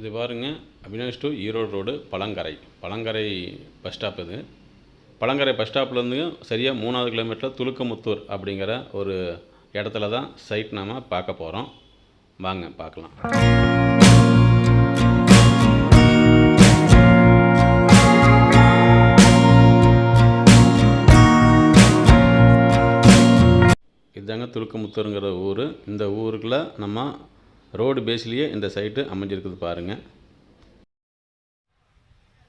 இது பாருங்க Avinash to Erode road Palangarai. Palangarai bus stop இது. பழங்கரை பஸ் ஸ்டாப்லேருந்து சரியாக மூணாவது கிலோமீட்டரில் துலுக்கமுத்தூர் அப்படிங்கிற ஒரு இடத்துல தான் சைட் நாம் பார்க்க போகிறோம் வாங்க பார்க்கலாம். இதுதாங்க துலுக்கமுத்தூருங்கிற ஊர். இந்த ஊருக்குள்ள நம்ம ரோடு பேஸ்லேயே இந்த சைட்டு அமைஞ்சிருக்குது பாருங்கள்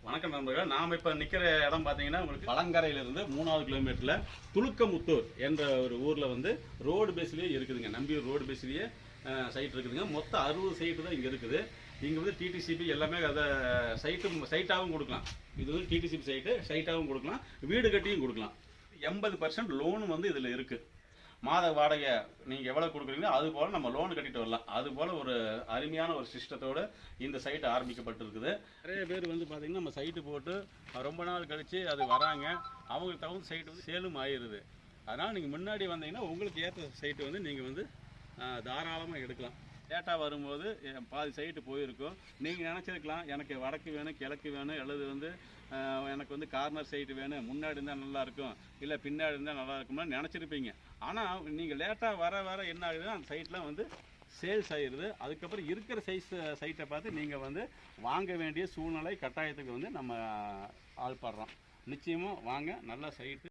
வணக்கம் நண்பர்கள் நாம் இப்போ நிற்கிற இடம் பார்த்தீங்கன்னா உங்களுக்கு பழங்கரையிலிருந்து மூணாவது கிலோமீட்டரில் துளுக்கமுத்தூர் என்ற ஒரு ஊரில் வந்து ரோடு பேஸ்லேயே இருக்குதுங்க. நம்பியூர் ரோடு பேஸ்லேயே சைட் இருக்குதுங்க. மொத்தம் அறுபது சைட்டு தான் இங்கே இருக்குது. இங்கே வந்து டிடிசிபி எல்லாமே அதை சைட்டு சைட்டாகவும் கொடுக்கலாம். இது வந்து டிடிசிபி சைட்டு சைட்டாகவும் கொடுக்கலாம். வீடு கட்டியும் கொடுக்கலாம். எண்பது பர்சன்ட் லோன் வந்து இதில் இருக்குது மாத வாடகை நீங்கள் எவ்வளோ கொடுக்குறீங்களோ அது போல் நம்ம லோன் கட்டிட்டு வரலாம். அது போல் ஒரு அருமையான ஒரு சிஸ்டத்தோடு இந்த சைட் ஆரம்பிக்கப்பட்டிருக்குது. நிறைய பேர் வந்து பார்த்திங்கன்னா நம்ம சைட்டு போட்டு ரொம்ப நாள் கழித்து அது வராங்க. அவங்களுக்கு தகுந்த சைட்டு வந்து சேலும் ஆயிடுது அதனால் நீங்கள் முன்னாடி வந்தீங்கன்னா உங்களுக்கு ஏற்ற சைட்டு வந்து நீங்கள் வந்து தாராளமாக எடுக்கலாம். டேட்டா வரும்போது பாதி சைட்டு போயிருக்கும். நீங்கள் நினச்சிருக்கலாம் எனக்கு வடக்கு வேணும் கிழக்கு வேணும் அல்லது வந்து எனக்கு வந்து கார்னர் சைட்டு வேணும் முன்னாடி இருந்தால் நல்லாயிருக்கும் இல்லை பின்னாடி இருந்தால் நல்லா இருக்கும்னு நினச்சிருப்பீங்க. ஆனால் நீங்கள் லேட்டாக வர வர என்ன ஆகுதுன்னா அந்த சைட்லாம் வந்து சேல்ஸ் ஆயிடுது அதுக்கப்புறம் இருக்கிற சைஸ் சைட்டை பார்த்து நீங்கள் வந்து வாங்க வேண்டிய சூழ்நிலை கட்டாயத்துக்கு வந்து நம்ம ஆள்படுறோம். நிச்சயமாக வாங்க நல்ல சைட்டு